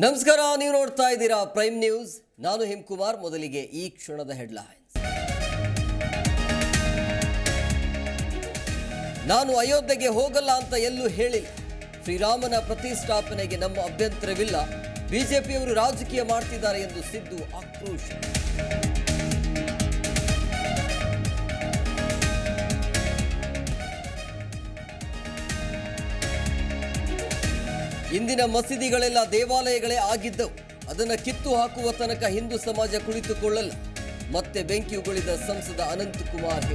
ನಮಸ್ಕಾರ, ನೀವು ನೋಡ್ತಾ ಇದ್ದೀರಾ ಪ್ರೈಮ್ ನ್ಯೂಸ್ ನಾನು ಹಿಮ್ಕುಮಾರ್, ಮೊದಲಿಗೆ ಈ ಕ್ಷಣದ ಹೆಡ್ಲೈನ್ಸ್ ನಾನು ಅಯೋಧ್ಯೆಗೆ ಹೋಗಲ್ಲ ಅಂತ ಎಲ್ಲೂ ಹೇಳಿಲ್ಲ. ಶ್ರೀರಾಮನ ಪ್ರತಿಷ್ಠಾಪನೆಗೆ ನಮ್ಮ ಅಭ್ಯಂತರವಿಲ್ಲ. ಬಿಜೆಪಿಯವರು ರಾಜಕೀಯ ಮಾಡ್ತಿದ್ದಾರೆ ಎಂದು ಸಿದ್ದು ಆಕ್ರೋಶ. ಇಂದಿನ ಮಸೀದಿಗಳೆಲ್ಲ ದೇವಾಲಯಗಳೇ ಆಗಿದ್ದವು. ಅದನ್ನು ಕಿತ್ತು ಹಾಕುವ ತನಕ ಹಿಂದೂ ಸಮಾಜ ಕುಳಿತುಕೊಳ್ಳಲ್ಲ. ಮತ್ತೆ ಬೆಂಕಿ ಉಗುಳಿದ ಸಂಸದ ಅನಂತಕುಮಾರ್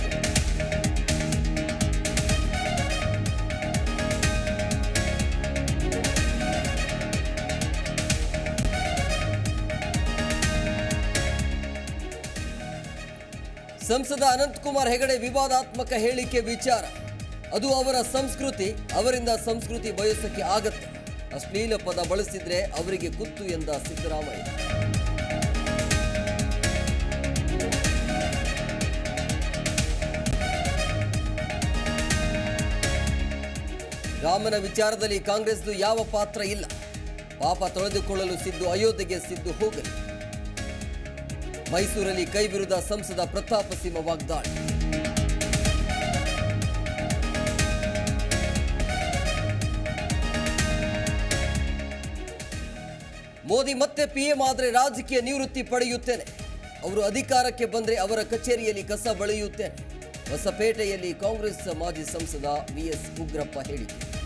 ಸಂಸದ ಅನಂತಕುಮಾರ್ ಹೆಗಡೆ ವಿವಾದಾತ್ಮಕ ಹೇಳಿಕೆ ವಿಚಾರ. ಅದು ಅವರ ಸಂಸ್ಕೃತಿ, ಅವರಿಂದ ಸಂಸ್ಕೃತಿ ಬಯಸಕ್ಕೆ ಆಗತ್ತೆ. ಅಶ್ಲೀಲ ಪದ ಬಳಸಿದ್ರೆ ಅವರಿಗೆ ಕುತ್ತು ಎಂದ ಸಿದ್ದರಾಮಯ್ಯ. ರಾಮನ ವಿಚಾರದಲ್ಲಿ ಕಾಂಗ್ರೆಸ್ದು ಯಾವ ಪಾತ್ರ ಇಲ್ಲ? ಪಾಪ ತೊಳೆದುಕೊಳ್ಳಲು ಸಿದ್ದು ಅಯೋಧ್ಯೆಗೆ ಸಿದ್ದು ಹೋಗಲಿ. ಮೈಸೂರಲ್ಲಿ ಕೈ ವಿರುದ್ಧ ಸಂಸದ ಪ್ರತಾಪ ಸಿಂಹ ವಾಗ್ದಾಳಿ. ಮೋದಿ ಮತ್ತೆ ಪಿಎಂ ಆದರೆ ರಾಜಕೀಯ ನಿವೃತ್ತಿ ಪಡೆಯುತ್ತೇನೆ. ಅವರು ಅಧಿಕಾರಕ್ಕೆ ಬಂದರೆ ಅವರ ಕಚೇರಿಯಲ್ಲಿ ಕಸ ಬಳಿಯುತ್ತೇನೆ. ಹೊಸಪೇಟೆಯಲ್ಲಿ ಕಾಂಗ್ರೆಸ್ ಮಾಜಿ ಸಂಸದ ವಿಎಸ್ ಉಗ್ರಪ್ಪ ಹೇಳಿಕೆ.